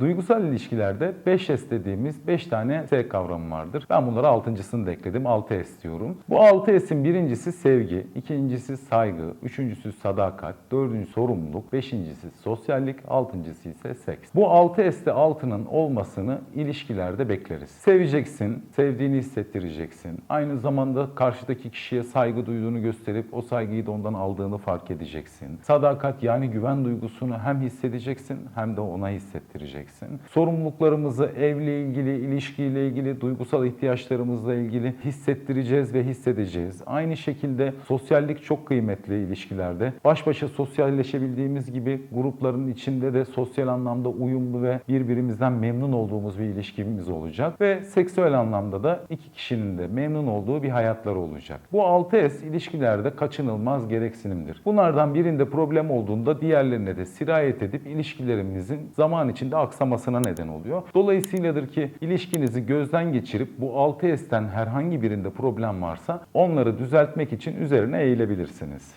Duygusal ilişkilerde 5S dediğimiz 5 tane S kavramı vardır. Ben bunlara altıncısını da ekledim. 6S diyorum. Bu 6S'in birincisi sevgi, ikincisi saygı, üçüncüsü sadakat, dördüncüsü sorumluluk, beşincisi sosyallik, altıncısı ise seks. Bu 6S'te altının olmasını ilişkilerde bekleriz. Seveceksin, sevdiğini hissettireceksin. Aynı zamanda karşıdaki kişiye saygı duyduğunu gösterip o saygıyı da ondan aldığını fark edeceksin. Sadakat yani güven duygusunu hem hissedeceksin hem de ona hissettireceksin. Sorumluluklarımızı evle ilgili, ilişkiyle ilgili, duygusal ihtiyaçlarımızla ilgili hissettireceğiz ve hissedeceğiz. Aynı şekilde sosyallik çok kıymetli ilişkilerde. Baş başa sosyalleşebildiğimiz gibi grupların içinde de sosyal anlamda uyumlu ve birbirimizden memnun olduğumuz bir ilişkimiz olacak. Ve seksüel anlamda da iki kişinin de memnun olduğu bir hayatları olacak. Bu 6S ilişkilerde kaçınılmaz gereksinimdir. Bunlardan birinde problem olduğunda diğerlerine de sirayet edip ilişkilerimizin zaman içinde aksamasına neden oluyor. Dolayısıyladır ki ilişkinizi gözden geçirip bu 6S'ten herhangi birinde problem varsa onları düzeltmek için üzerine eğilebilirsiniz.